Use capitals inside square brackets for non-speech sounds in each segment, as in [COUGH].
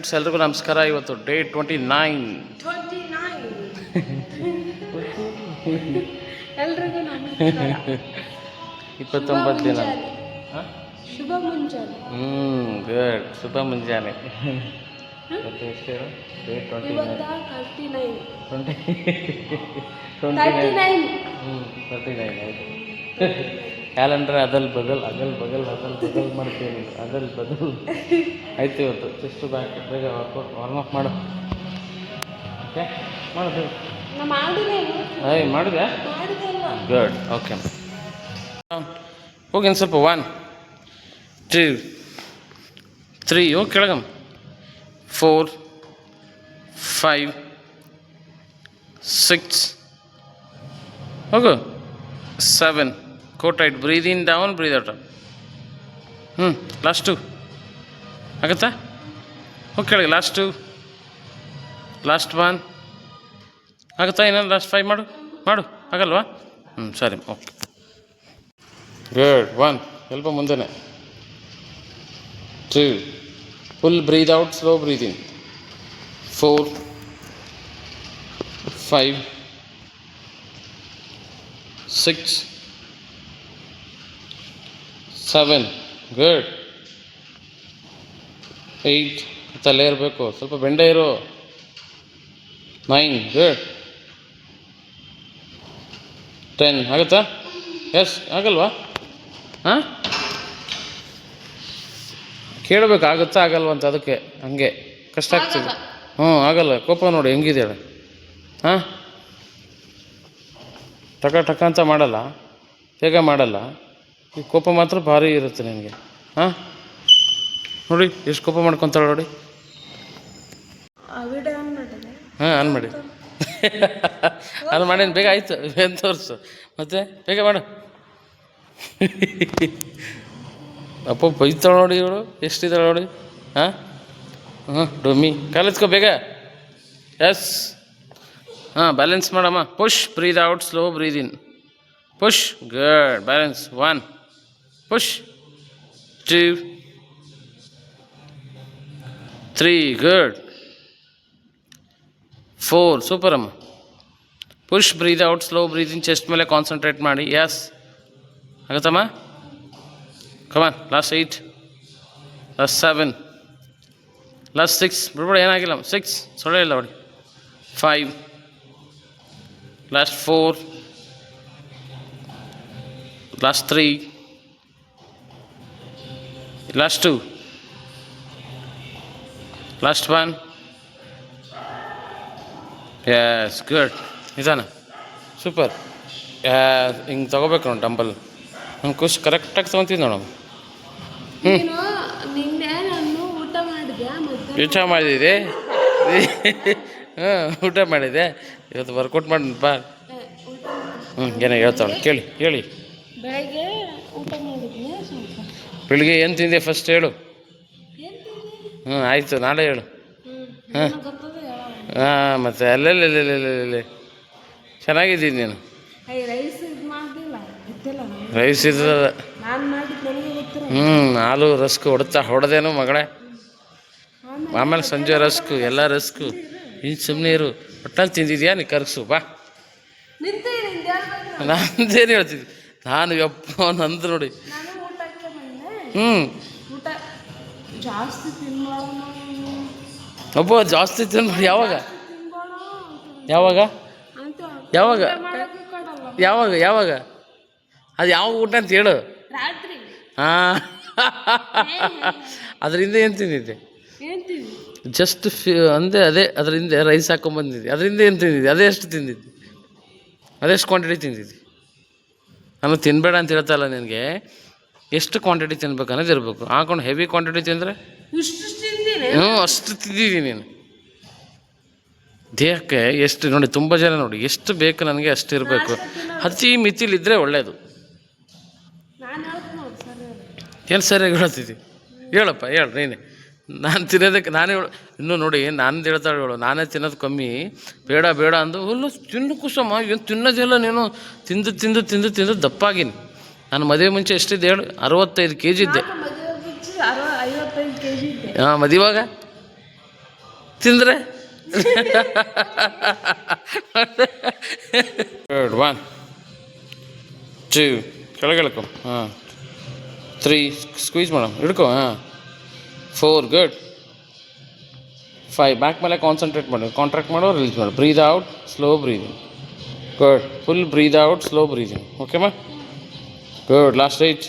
Friends ಎಲ್ರಿಗೂ ನಮಸ್ಕಾರ. ಇವತ್ತು ಡೇ ಟ್ವೆಂಟಿ ನೈನ್. ಟ್ವೆಂಟಿ ಇಪ್ಪತ್ತೊಂಬತ್ತು ದಿನ. ಶುಭ ಮುಂಜಾನೆ. ಹ್ಞೂ ಗುಡ್. ಶುಭ ಮುಂಜಾನೆ. Day twenty nine. Twenty nine. ಹ್ಞೂ ತರ್ಟಿ ನೈನ್ ಆಯಿತು. ಕ್ಯಾಲೆಂಡರ್ ಅದಲ್ ಬದಲ್ ಅದಲ್ ಬಗಲ್ ಅದಲ್ ಬದಲ್ ಮಾಡ್ತೀನಿ. ಅದಲ್ ಬದಲ್. ಆಯ್ತು ಇವತ್ತು. ಚೆಸ್ಟ್ ಬ್ಯಾಕ್ ಬೇಗ ವಾರ್ಮ್ ಅಪ್ ಮಾಡು. ಓಕೆ ಮಾಡಿದೆ. ಐ ಮಾಡಿದೆ? ಗುಡ್ ಓಕೆ ಹೋಗಿ ಒಂದು ಸ್ವಲ್ಪ ಒನ್ ಟೂ ತ್ರೀ ಹೋಗಿ ಕೆಳಗಮ್ಮ ಫೋರ್ ಫೈವ್ ಸಿಕ್ಸ್ ಹೋಗು. Seven coat eight breathe in down breathe out ಹ್ಞೂ ಲಾಸ್ಟು. ಆಗುತ್ತಾ? ಹೋಗಿ ಕೆಳಗೆ, ಲಾಸ್ಟು. ಲಾಸ್ಟ್ ಒನ್ ಆಗುತ್ತಾ? ಇನ್ನೊಂದು ಲಾಸ್ಟ್ ಫೈವ್ ಮಾಡು. ಮಾಡು, ಆಗಲ್ವಾ? ಹ್ಞೂ ಸರಿ, ಓಕೆ. ಗುಡ್ ಒನ್ ಸ್ವಲ್ಪ ಮುಂದೆನೆ. Two full breathe out slow breathing four five six seven good eight ತಲೆ ಇರಬೇಕು. ಸ್ವಲ್ಪ ಬೆಂಡೆ ಇರು. ನೈನ್ ಗುಡ್ ಟೆನ್ ಆಗುತ್ತಾ? ಎಸ್ ಆಗಲ್ವಾ? ಹಾಂ? ಕೇಳಬೇಕು. ಆಗುತ್ತಾ? ಆಗಲ್ವಾ ಅಂತ ಅದಕ್ಕೆ. ಹಂಗೆ. ಕಷ್ಟ ಆಗ್ತದೆ. ಹ್ಞೂ ಆಗಲ್ಲ. ಕೋಪ ನೋಡಿ. ಹೆಂಗಿದೆ ಹೇಳು. ಹಾಂ? ಟಕ ಟಕ ಅಂತ ಮಾಡಲ್ಲ. ಬೇಗ ಮಾಡಲ್ಲ? ಈ ಕೋಪ ಮಾತ್ರ ಭಾರಿ ಇರುತ್ತೆ ನಿನಗೆ. ಹಾಂ? ನೋಡಿ ಎಷ್ಟು ಕೋಪ ಮಾಡ್ಕೊತಾಳೆ ನೋಡಿ. ಹಾಂ ಆನ್ ಮಾಡಿ. ಆನ್ ಮಾಡೇನು ಬೇಗ ಆಯಿತು ಏನು ತೋರಿಸು. ಮತ್ತೆ ಬೇಗ ಮಾಡು. ಅಪ್ಪ ಬೈತಾಳೆ ನೋಡಿ ಇವಳು ಎಷ್ಟಿದ್ದಾಳೆ ನೋಡಿ. ಹಾಂ? ಹಾಂ ಡೊಮ್ಮಿ ಕಾಲೆತ್ಕೋ ಬೇಗ. ಎಸ್ ಹಾಂ ಬ್ಯಾಲೆನ್ಸ್ ಮಾಡಮ್ಮ. Push breathe out slow breathe in push good balance one push two three good four super ಅಮ್ಮ push breathe out slow breathing chest ಮೇಲೆ ಕಾನ್ಸಂಟ್ರೇಟ್ ಮಾಡಿ. Yes ಆಗತ್ತಮ್ಮ? Come on last eight last seven last six ಬಿಡ್ಬೇಡ, ಏನಾಗಿಲ್ಲ six ಸೊಳ್ಳೆ ಇಲ್ಲ ನೋಡಿ five last four last three last two last one yes good ನಿಜಾನ super ಹಿಂಗೆ ತೊಗೋಬೇಕು ನೋಡಿ ಡಂಬಲ್ ನಮ್ಮ ಖುಷಿ ಕರೆಕ್ಟಾಗಿ ತೊಗೊತೀವಿ ನೋಡಮ್ಮ ಹ್ಞೂ ಊಟ ಮಾಡಿದೆ ಮಧ್ಯಾಹ್ನ ಊಟ ಮಾಡಿದೆ? ಹಾಂ ಊಟ ಮಾಡಿದೆ. ಇವತ್ತು ವರ್ಕೌಟ್ ಮಾಡಿ ಬಾ. ಹ್ಞೂ ಏನೋ ಹೇಳ್ತಾಳೆ? ಕೇಳಿ ಹೇಳಿ ಬೆಳಗ್ಗೆ ಊಟ ಮಾಡಿದ್ನೆ ಸ್ವಲ್ಪ? ಬೆಳಿಗ್ಗೆ ಏನು ತಿಂದೆ ಫಸ್ಟ್ ಹೇಳು? ಹ್ಞೂ ಆಯಿತು ನಾಳೆ ಹೇಳು. ಹ. ಹಾಂ. ಮತ್ತೆ ಅಲ್ಲೆಲ್ಲೆಲ್ಲೆಲ್ಲೆಲ್ಲೆ ಚೆನ್ನಾಗಿದ್ದೀನಿ ನೀನು. ರೈಸ್ ಇದ್ದದ ಹ್ಞೂ ಹಾಲು ರಸ್ಕ್ ಹೊಡ್ತಾ ಹೊಡೆದೇನು ಮಗಳೇ. ಆಮೇಲೆ ಸಂಜೆ ರಸ್ಕು ಎಲ್ಲ ರಸ್ಕು. ಇನ್ನು ಸುಮ್ಮನೆ ಇರು. ಒಟ್ಟಲ್ಲಿ ತಿಂದಿದ್ಯಾ? ನೀ ಕರ್ಸು ಬಾ. ನಾನು ಏನು ಹೇಳ್ತಿದ್ದೀನಿ ನಾನೇನು ಹೇಳ್ತಿದ್ದೆ. ನಾನು ಯಪ್ಪ ನಂದು ನೋಡಿ. ಹ್ಞೂ ಜಾಸ್ತಿ ಒಬ್ಬ ಜಾಸ್ತಿ ತಿಂದು ಯಾವಾಗ? ತಿನ್ಬೇಡ ಯಾವಾಗ? ಅಂತ ಯಾವಾಗ? ಯಾವಾಗ ಯಾವಾಗ? ಅದು ಯಾವ ಊಟ ಅಂತ ಹೇಳು. ಹಾಂ. ಅದರಿಂದ ಏನು ತಿಂದಿದ್ದೆ? ಜಸ್ಟ್ ಫಿ ಅಂದರೆ ಅದೇ ಅದರಿಂದ ರೈಸ್ ಹಾಕೊಂಬಂದಿದ್ದೆ ಅದರಿಂದ ಏನು ತಿಂದಿದ್ದೆ? ಅದೇ ಎಷ್ಟು ತಿಂದಿದ್ದೆ? ಅದೆಷ್ಟು ಕ್ವಾಂಟಿಟಿ ತಿಂದಿದ್ದೆ? ನಾನು ತಿನ್ನಬೇಡ ಅಂತ ಹೇಳ್ತಲ್ಲ ನಿನಗೆ. ಎಷ್ಟು ಕ್ವಾಂಟಿಟಿ ತಿನ್ಬೇಕು ಅನ್ನೋದು ಇರಬೇಕು. ಹಾಕೊಂಡು ಹೆವಿ ಕ್ವಾಂಟಿಟಿ ತಿಂದರೆ? ಹ್ಞೂ ಅಷ್ಟು ತಿಂದಿದ್ದೀನಿ ನೀನು. ದೇಹಕ್ಕೆ ಎಷ್ಟು ನೋಡಿ ತುಂಬ ಜನ ನೋಡಿ ಎಷ್ಟು ಬೇಕು ನನಗೆ ಅಷ್ಟು ಇರಬೇಕು. ಅತಿ ಮಿತಿಲಿದ್ದರೆ ಒಳ್ಳೆಯದು. ಏನು ಸರಿಯಾಗಿ ಹೇಳ್ತಿದ್ದೀನಿ ಹೇಳಪ್ಪ ಹೇಳು ನೀನೆ. ನಾನು ತಿನ್ನೋದಕ್ಕೆ ನಾನೇ ಹೇಳು ಇನ್ನೂ ನೋಡಿ ನಾನು ಹೇಳ್ತಾಳೆ ಹೇಳು ನಾನೇ ತಿನ್ನೋದು ಕಮ್ಮಿ ಬೇಡ ಬೇಡ ಅಂದು ಹುಲ್ಲು ತಿನ್ನು ಕುಸಮ್ಮ ಏನು ತಿನ್ನೋದಿಲ್ಲ ನೀನು ತಿಂದು ತಿಂದು ತಿಂದು ತಿಂದು ದಪ್ಪಾಗಿನಿ. ನಾನು ಮದುವೆ ಮುಂಚೆ ಎಷ್ಟಿದ್ದೆ ಹೇಳು ಅರವತ್ತೈದು ಕೆ ಜಿ ಇದ್ದೆ. ಹಾಂ ಮದುವಾಗ? ತಿಂದರೆ? ಒನ್ ಟೂ ಕೆಳಗೆ ಎಳ್ಕೊ. ಹಾಂ. ತ್ರೀ ಸ್ಕ್ವೀಸ್ ಮಾಡೋಣ ಹಿಡ್ಕೊ ಹಾಂ. ಫೋರ್ ಗುಡ್ ಫೈವ್ ಬ್ಯಾಕ್ ಮೇಲೆ ಕಾನ್ಸಂಟ್ರೇಟ್ ಮಾಡಿ ಕಾಂಟ್ರಾಕ್ಟ್ ಮಾಡೋ ರಿಲೀಸ್ ಮಾಡು breathe out slow breathing good full breathe out slow breathing ಓಕೆಮಾ good last eight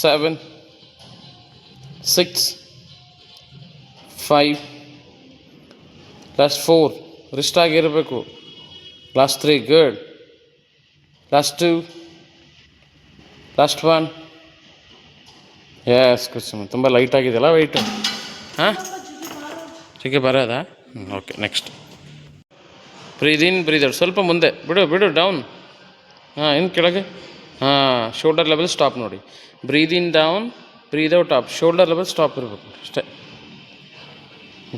seven six five last four wrist ಆಗಿರಬೇಕು last three good last two last one yes Kusuma ತುಂಬ light ಆಗಿದೆಯಲ್ಲ weight ಹಾಂ ಚಿಕ್ಕ ಬರೋದಾ? ಹ್ಞೂ okay next breathe in breathe ಸ್ವಲ್ಪ ಮುಂದೆ. ಬಿಡು ಬಿಡು ಡೌನ್ ಹಾಂ ಇನ್ನು ಕೆಳಗೆ. ಹಾಂ ಶೋಲ್ಡರ್ ಲೆವೆಲ್ ಸ್ಟಾಪ್ ನೋಡಿ. Breathe down breathe out up shoulder level stop ಇರಬೇಕು, ಅಷ್ಟೇ.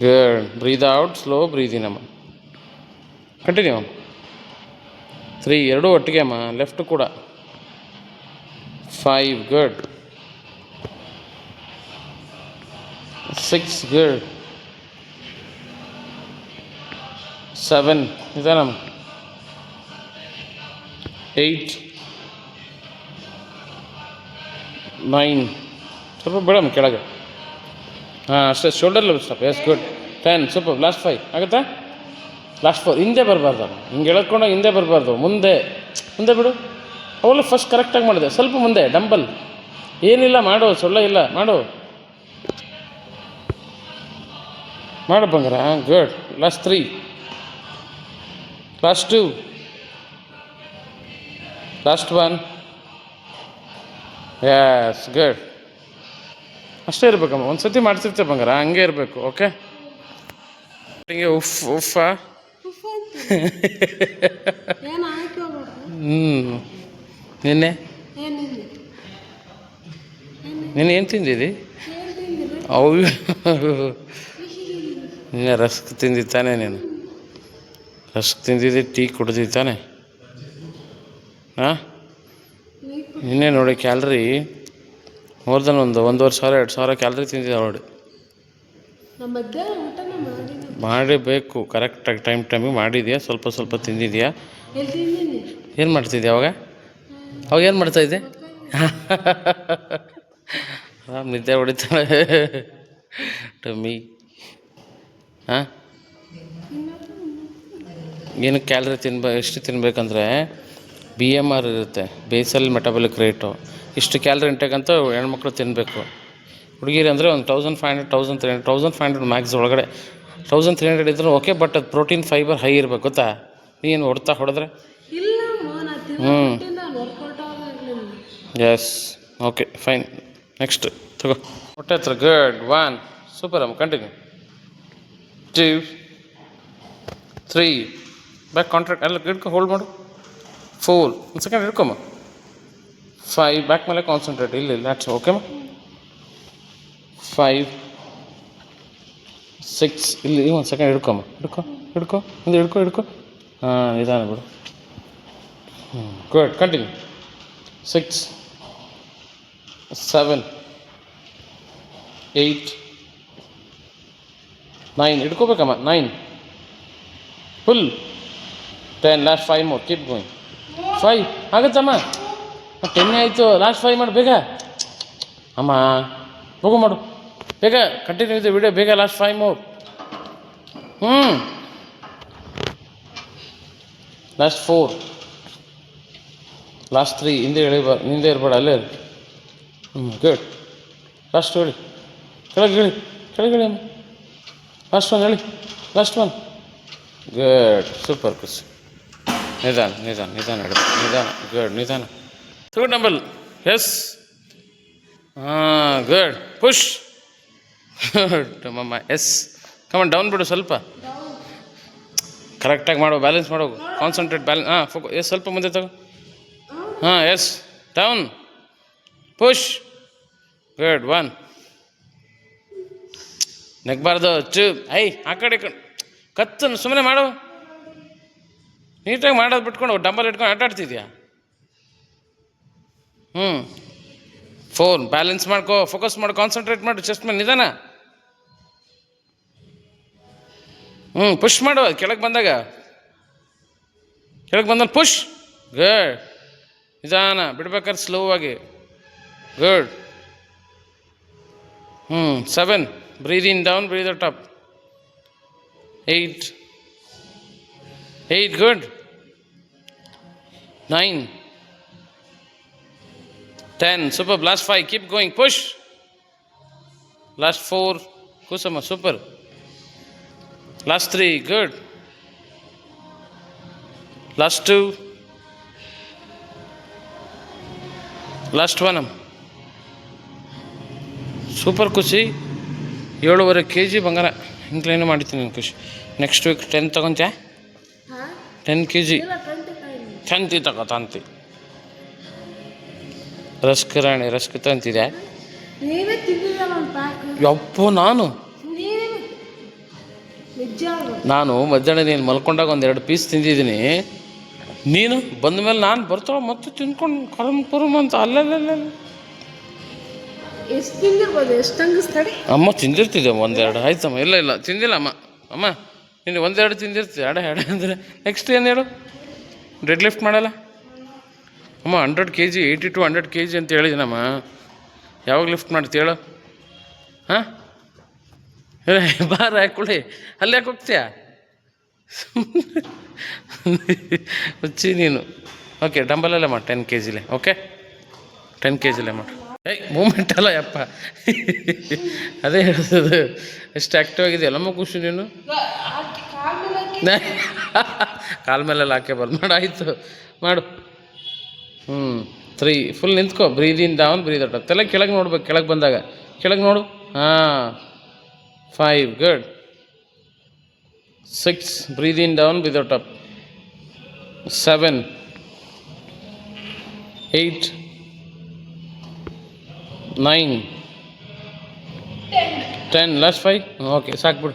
Good breathe out slow breathe in ಅಮ್ಮ. ಕಂಟಿನ್ಯೂ ಅಮ್ಮ ತ್ರೀ ಎರಡೂ ಒಟ್ಟಿಗೆ, ಅಮ್ಮ. ಲೆಫ್ಟ್ ಕೂಡ. Five good six gear seven ನಿಧಾನಮ್ಮ ಏಯ್ಟ್ ನೈನ್ ಸ್ವಲ್ಪ ಬಿಡಮ್ಮ ಕೆಳಗೆ ಹಾಂ ಅಷ್ಟೇ shoulder level stop yes good ten super last five ಆಗುತ್ತಾ ಲಾಸ್ಟ್ ಫೋರ್ ಹಿಂದೆ ಬರಬಾರ್ದು ಹಿಂಗೆ ಎಳ್ಕೊಂಡು ಹಿಂದೆ ಬರಬಾರ್ದು ಮುಂದೆ ಮುಂದೆ ಬಿಡು ಅವೆಲ್ಲ ಫಸ್ಟ್ ಕರೆಕ್ಟಾಗಿ ಮಾಡಿದೆ ಸ್ವಲ್ಪ ಮುಂದೆ ಡಂಬಲ್ ಏನಿಲ್ಲ ಮಾಡು ಸೊಳ್ಳೆ ಇಲ್ಲ ಮಾಡು ಮಾಡು ಬಂಗಾರ good last three last two last one yes good ಅಷ್ಟೇ ಇರಬೇಕಮ್ಮ ಒಂದು ಸತಿ ಮಾಡ್ತಿರ್ತೇವೆ ಬಂಗಾರ ಹಂಗೆ ಇರಬೇಕು ಓಕೆ ಹಿಂಗೆ ಉಫ್ ಉಫ್ ಹ್ಞೂ ನಿನ್ನೆ? ನಿನ್ನೆ ಏನು ತಿಂದಿದ್ದಿ ಅವು ನಿನ್ನೆ ರಸ್ಕ್ ತಿಂದಿತ್ತಾನೆ ನೀನು. ರಸ್ಕ್ ತಿಂದಿದ್ದೆ ಟೀ ಕುಡ್ದಿದ್ದಾನೆ. ಹಾಂ ನಿನ್ನೆ ನೋಡಿ ಕ್ಯಾಲ್ರಿ ಮೋರ್ ದನ್ ಒಂದು ಒಂದೂವರೆ ಸಾವಿರ ಎರಡು ಸಾವಿರ ಕ್ಯಾಲ್ರಿ ತಿಂದಿದ್ದೆ ನೋಡಿ. ಮಾಡಬೇಕು ಕರೆಕ್ಟಾಗಿ ಟೈಮ್ ಟೈಮಿಗೆ ಮಾಡಿದ್ಯಾ? ಸ್ವಲ್ಪ ಸ್ವಲ್ಪ ತಿಂದಿದ್ಯಾ? ಏನು ಮಾಡ್ತಿದ್ದೆ ಅವಾಗ? ಅವಾಗ ಏನು ಮಾಡ್ತಾಯಿದ್ದೆ ಆರಾಮ್ ನಿದ್ದೆ ಹೊಡಿತಾಳೆ. ಟಮ್ಮಿ. ಹಾಂ? ಏನು ಕ್ಯಾಲ್ರಿ ತಿನ್ಬ ಎಷ್ಟು ತಿನ್ಬೇಕಂದ್ರೆ ಬಿ ಎಂ ಆರ್ ಇರುತ್ತೆ ಬೇಸಲ್ ಮೆಟಬಲಿಕ್ ರೇಟು ಇಷ್ಟು ಕ್ಯಾಲ್ರಿ ಇಂಟೇಕ್ ಅಂತ ಹೆಣ್ಮಕ್ಳು ತಿನ್ನಬೇಕು ಹುಡುಗಿರಿ ಅಂದರೆ ಒಂದು thousand five hundred thousand three hundred thousand five hundred max ಒಳಗಡೆ. ತೌಸಂಡ್ ತ್ರೀ ಹಂಡ್ರೆಡ್ ಇದ್ರೂ ಓಕೆ ಬಟ್ ಅದು ಪ್ರೋಟೀನ್ ಫೈಬರ್ ಹೈ ಇರಬೇಕು ಗೊತ್ತಾ? ನೀನು ಹೊಡ್ತಾ ಹೊಡೆದ್ರೆ? ಹ್ಞೂ ಎಸ್ ಓಕೆ ಫೈನ್ ನೆಕ್ಸ್ಟ್ ತಗೋ. ಹೊಟ್ಟೆ ಹತ್ರ ಗುಡ್ ಒನ್ ಸೂಪರ್ ಅಮ್ಮ continue two three back contract ಎಲ್ಲ ಹಿಡ್ಕೊ ಹೋಲ್ಡ್ ಮಾಡು. ಫೋರ್ ಒಂದು ಸೆಕೆಂಡ್ ಹಿಡ್ಕೊಮ್ಮ. ಫೈವ್ ಬ್ಯಾಕ್ ಮೇಲೆ ಕಾನ್ಸಂಟ್ರೇಟ್ ಇಲ್ಲ ಇಲ್ಲ ಓಕೆ ಓಕೆಮ್ಮ ಫೈವ್ ಸಿಕ್ಸ್ ಇಲ್ಲಿ ಒಂದು ಸೆಕೆಂಡ್ ಹಿಡ್ಕೊಮ್ಮ. ಹಿಡ್ಕೊ ಹಿಡ್ಕೊ. ಒಂದು ಹಿಡ್ಕೊ ಹಿಡ್ಕೊ. ಹಾಂ, ನಿಧಾನ ಬಿಡು. ಹ್ಞೂ good continue six seven eight nine ಹಿಡ್ಕೋಬೇಕಮ್ಮ nine full ten last five more keep going five ಆಗುತ್ತಮ್ಮ ten ಆಯಿತು. ಲಾಸ್ಟ್ ಫೈವ್ ಮಾಡು. ಬೇಗ. ಅಮ್ಮ, ಹೋಗು ಮಾಡು. ಬೇಗ. ಕಂಟಿನ್ಯೂ ಇದೆ ವಿಡಿಯೋ ಬೇಗ ಲಾಸ್ಟ್ ಫೈವ್ ಮೋರ್ ಹ್ಞೂ ಲಾಸ್ಟ್ ಫೋರ್ ಲಾಸ್ಟ್ ತ್ರೀ ಹಿಂದೆ ಎಳಿಬ ಹಿಂದೆ ಇರಬೇಡ. ಅಲ್ಲೇ ಹ್ಞೂ ಗುಡ್ ಲಾಸ್ಟ್ ಹೇಳಿ ಕೆಳಗೆ ಹೇಳಿ. ಕೆಳಗೆ ಹೇಳಿ ಅಮ್ಮ. ಲಾಸ್ಟ್ ಒನ್ ಹೇಳಿ ಲಾಸ್ಟ್ ಒನ್ ಗುಡ್ ಸೂಪರ್ ಕುಸ್ ನಿಧಾನ ನಿಧಾನ ನಿಧಾನ ಹೇಳಿ ನಿಧಾನ ಗುಡ್ ನಿಧಾನ ಗುಡ್ ಡಂಬಲ್ ಎಸ್ ಹಾಂ ಗುಡ್ ಪುಷ್ ಗುಡ್ ಮಮ್ಮ ಎಸ್ ಕಮನ್ ಡೌನ್ ಬಿಡು ಸ್ವಲ್ಪ. ಕರೆಕ್ಟಾಗಿ ಮಾಡೋ ಬ್ಯಾಲೆನ್ಸ್ ಮಾಡೋ. ಕಾನ್ಸಂಟ್ರೇಟ್ ಬ್ಯಾಲೆನ್ಸ್ ಹಾಂ ಫೋಕೋ ಎಸ್ ಸ್ವಲ್ಪ ಮುಂದೆ ತಗೋ. ಹಾಂ yes down push good one ನೆಗ್ಬಾರ್ದು, ಚು, ಐ, ಆ ಕಡೆ ಈ ಕಡೆ ಕತ್ತು ಸುಮ್ಮನೆ ಮಾಡು. ನೀಟಾಗಿ ಮಾಡೋದು ಬಿಟ್ಕೊಂಡು ಡಂಬಲ್ ಇಟ್ಕೊಂಡು ಆಟಾಡ್ತಿದ್ಯಾ ಹ್ಞೂ ಫೋನ್ ಬ್ಯಾಲೆನ್ಸ್ ಮಾಡ್ಕೋ, ಫೋಕಸ್ ಮಾಡು, ಕಾನ್ಸಂಟ್ರೇಟ್ ಮಾಡು, ಚೆಸ್ಟ್ ಮೇಲೆ ನಿಧಾನ. ಹ್ಞೂ ಪುಷ್ ಮಾಡು ಕೆಳಗೆ ಬಂದಾಗ. ಕೆಳಗೆ ಬಂದಲ್ಲಿ ಪುಷ್. ಗುಡ್. ನಿಧಾನ, ಬಿಡ್ಬೇಕಾದ್ರೆ ಸ್ಲೋ ಆಗಿ. ಗುಡ್. ಹ್ಞೂ seven. Breathe in down, breathe out up. Eight. Eight, good. Nine. Ten. Super. Last five. Keep going. Push. Last four. Kusama. Super. Last three. Good. Last two. Last one. Super Kushi. ಏಳುವರೆ K G ಬಂಗಾರ. Incline ಮಾಡಿದ್ದೀನಿ ನಾನು ಖುಷಿ. Next week ten ತಗೊಂತ್ಯಾ? ಹಾಂ? Ten K G ತಂತಿ ತಗೋ ತಂತಿ. ರಸ್ಕ್ ರಾಣಿ ರಸ್ಕ್ ತಂತಿದೆ ಒಂದು ಪ್ಯಾಕ್ ನಾನು? ನಾನು ಮಧ್ಯಾಹ್ನ ನೀನು ಮಲ್ಕೊಂಡಾಗ ಒಂದೆರಡು ಪೀಸ್ ತಿಂದಿದ್ದೀನಿ. ನೀನು? ಬಂದ ಮೇಲೆ ನಾನು ಬರ್ತಾವ ಮತ್ತೆ ತಿನ್ಕೊಂಡು ಕರಮ್ ಕುರುಮ್ ಅಂತ ಅಲ್ಲಲ್ಲ ಎಷ್ಟು ತಿಂದಿರ್ಬೋದು? ಎಷ್ಟು ಅಮ್ಮ, ತಿಂದಿರ್ತಿದ್ದೆ ಒಂದೆರಡು. ಆಯ್ತಮ್ಮ, ಇಲ್ಲ ಇಲ್ಲ, ತಿಂದಿಲ್ಲ ಅಮ್ಮ. ಅಮ್ಮ ನೀನು ಒಂದೆರಡು ತಿಂದಿರ್ತೀವಿ ಎಡೆ ಎಡೆ ಅಂದರೆ ನೆಕ್ಸ್ಟ್ ಏನು ಹೇಳು? ಡೆಡ್ ಲಿಫ್ಟ್ ಮಾಡಲ್ಲ? ಅಮ್ಮ hundred K G eighty to hundred K G ಅಂತ ಹೇಳಿದ್ದೀನಮ್ಮ ಯಾವಾಗ ಲಿಫ್ಟ್ ಮಾಡ್ತೀಯ ಹೇಳು? ಹಾಂ? ಬಾರ ಹಾಕೊಳ್ಳಿ ಅಲ್ಲಿ ಯಾಕೆ ಹೋಗ್ತೀಯ? ಹುಚ್ಚಿ ನೀನು. ಓಕೆ ಡಂಬಲಲ್ಲೇ ಮಾಡಿ ಟೆನ್ ಕೆ ಜಿಲೇ ಓಕೆ ಟೆನ್ ಕೆ ಜಿಲೇ ಮಾಡಿ. ಏಯ್ ಮೂಮೆಂಟ್ ಅಲ್ಲ ಯಪ್ಪ. ಅದೇ ಹೇಳ್ತದೆ ಎಷ್ಟು ಆ್ಯಕ್ಟಿವ್ ಆಗಿದೆಯಲ್ಲಮ್ಮ ಖುಷಿ ನೀನು? ಕಾಲ ಮೇಲೆಲ್ಲ ಹಾಕೆ ಬಲ್ ಮಾಡು ಆಯಿತು. ಮಾಡು. ಹ್ಞೂ ತ್ರೀ ಫುಲ್ ನಿಂತ್ಕೋ. Breathe in down breathe out ತಲೆ ಕೆಳಗೆ ನೋಡ್ಬೇಕು ಕೆಳಗೆ ಬಂದಾಗ. ಕೆಳಗೆ ನೋಡು. ಹಾಂ. Five good six breathe in down breathe out up seven eight nine ten last five okay ಸಾಕ್ಬಿಡು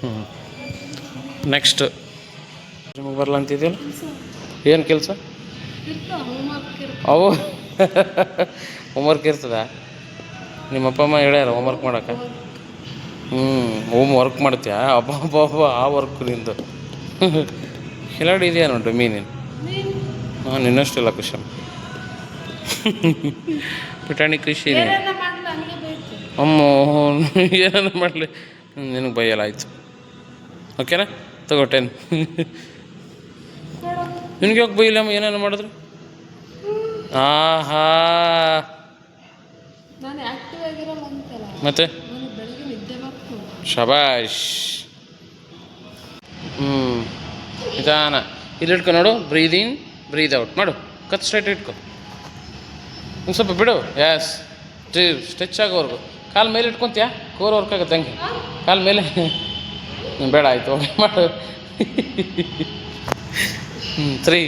ಹ್ಞೂ ನೆಕ್ಸ್ಟ್ ನಿಮಗೆ ಬರಲ್ಲ ಅಂತಿದೆಯಲ್ಲ ಏನು ಕೆಲಸ ಇರ್ತಾವ ಹೋಮ್ ವರ್ಕ್ ಅವು ಹೋಮ್ವರ್ಕ್ ಇರ್ತದ ನಿಮ್ಮ ಅಪ್ಪ ಅಮ್ಮ ಹೇಳ್ಯಾರ ಹೋಮ್ವರ್ಕ್ ಮಾಡಕ್ಕೆ ಹ್ಞೂ ಹೋಮ್ ವರ್ಕ್ ಮಾಡ್ತೀಯಾ ಅಬ್ಬ ಅಬ್ಬ ಅಬ್ಬ ಆ ವರ್ಕ್ ನಿಂದು ಕಿಲಾಡಿ ಇದೆಯಾ ನೋಡ್ರಿ ಮೀನಿನ ನೀನು ಹಾಂ ನಿನ್ನಷ್ಟಿಲ್ಲ ಖುಷಿ [LAUGHS] ಪುಟಾಣಿ ಕೃಷಿ ಅಮ್ಮೋ ಏನೇನ ಹಂಗೆ ಮಾಡಲಿ. ನಿನಗೆ ಬೈಯಲ್ಲ ಆಯಿತು. ಓಕೆನಾ? ತಗೋ ಟೆನ್. ನಿನಗೆ ಯಾಕೆ ಬೈಲಮ್ಮ ಏನೇನು ಮಾಡಿದ್ರು? ಆಹಾ. ಮತ್ತೆ? ಶಬಾಷ್. ಹ್ಞೂ ನಿಧಾನ. ಇಲ್ಲಿ ಇಟ್ಕೊ ನೋಡು ಬ್ರೀದ್ ಇನ್ ಬ್ರೀದ್ ಔಟ್ ಮಾಡು. ಕತ್ ಸ್ಟ್ರೈಟ್ ಇಟ್ಕೊ. ಒಂದು ಸ್ವಲ್ಪ ಬಿಡು. ಎಸ್ ಸ್ಟ್ರೆಚ್ ಆಗೋವರೆಗೂ ಕಾಲು ಮೇಲೆ ಇಟ್ಕೊತೀಯಾ? ಕೋರ್ ವರ್ಕ್ ಆಗುತ್ತೆ ಹಂಗೆ. ಕಾಲು ಮೇಲೆ? ಹ್ಮ್, ಬೇಡ ಆಯಿತು. ಓಕೆ ಮಾಡು. ಹ್ಞೂ three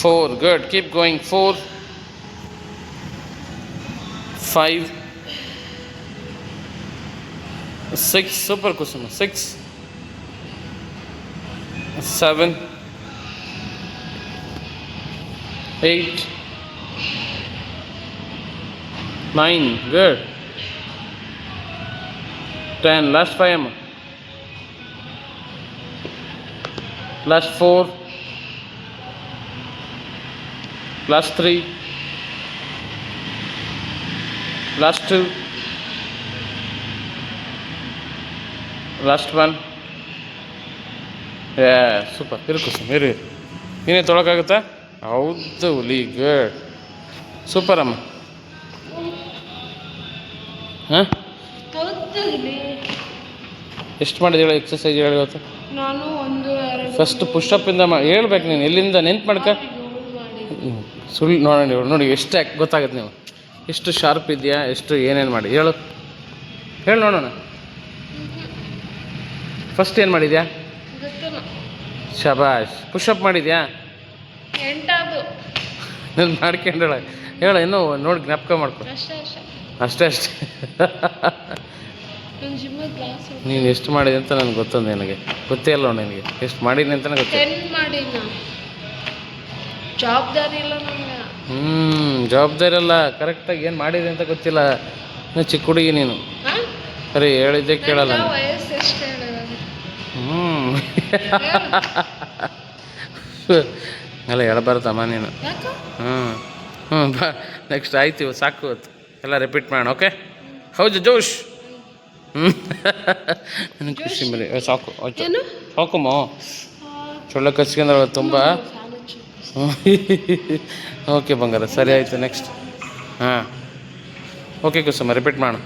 four good keep going four five six super Kusuma six seven eight nine good ten last five ಅಮ್ಮ last four last three last last one ಏ ಸೂಪರ್ ಇರು ಇರು ಇರು. ನೀನೇ ತೊಳಕಾಗುತ್ತಾ? ಹೌದು ಹುಲಿ ಗುಡ್ ಸೂಪರ್ ಅಮ್ಮ. ಹಾಂ? ಎಷ್ಟು ಮಾಡಿದೆ ಹೇಳಿ ಎಕ್ಸಸೈಸ್ ಹೇಳಿ ಇವತ್ತು? ನಾನು ಒಂದು ಫಸ್ಟ್ ಪುಷಪ್ಪಿಂದ ಮಾಡಿ ಹೇಳ್ಬೇಕು ನೀನು ಎಲ್ಲಿಂದ ನೆನ್ಪು ಮಾಡ್ಕ? ಸುಳ್ಳು ನೋಡೋಣ ನೋಡಿ ಎಷ್ಟು ಯಾಕೆ ಗೊತ್ತಾಗುತ್ತೆ ನೀವು. ಎಷ್ಟು ಶಾರ್ಪ್ ಇದೆಯಾ ಎಷ್ಟು ಏನೇನು ಮಾಡಿ. ಹೇಳು. ಹೇಳಿ ನೋಡೋಣ. ಫಸ್ಟ್ ಏನು ಮಾಡಿದ್ಯಾ? ಶಬಾಷ್. ಪುಷಪ್ ಮಾಡಿದ್ಯಾ? ಮಾಡ್ಕೊಂಡಳ. ಹೇಳ ಇನ್ನೂ ನೋಡಿ ಜ್ಞಾಪಕ ಮಾಡ್ಕೊ. ಅಷ್ಟೇ ಅಷ್ಟೇ. ನೀನು ಎಷ್ಟು ಮಾಡಿದೆ ಅಂತ ನನಗೆ ಗೊತ್ತೊಂದು ನಿನಗೆ. ಗೊತ್ತೇ ಇಲ್ಲ ನಿನಗೆ. ಎಷ್ಟು ಮಾಡಿದೆ ಅಂತ ಗೊತ್ತಿಲ್ಲ ಜವಾಬ್ದಾರಿ ಇಲ್ಲ ಹ್ಞೂ ಜವಾಬ್ದಾರಿ ಅಲ್ಲ. ಕರೆಕ್ಟಾಗಿ ಏನು ಮಾಡಿದೆ ಅಂತ ಗೊತ್ತಿಲ್ಲ. ಚಿಕ್ಕ ಹುಡುಗಿ ನೀನು. ಸರಿ ಹೇಳಿದ್ದೆ ಕೇಳಲ್ಲ ಹ್ಞೂ [LAUGHS] ಅಲ್ಲ ಹೇಳಬಾರ್ದಮ್ಮ ನೀನು. ಹ್ಞೂ ಹ್ಞೂ ಬಾ. ನೆಕ್ಸ್ಟ್ ಆಯ್ತು ಸಾಕು ಎಲ್ಲ ರಿಪೀಟ್ ಮಾಡೋಣ ಓಕೆ ಹೌದು ಜೋಶ್. ಹ್ಞೂ ನನಗೆ ಖುಷಿ ಮೇಲೆ. ಸಾಕು ಸಾಕಮ್ಮ ಚೊಳ್ಳೆ ಕಚ್ಕೊಂಡ್ರೆ ತುಂಬ ಓಕೆ ಬಂಗಾರ ಸರಿ ಆಯಿತು ನೆಕ್ಸ್ಟ್ ಹಾಂ. ಓಕೆ ಕುಸುಮ ರಿಪೀಟ್ ಮಾಡೋಣ.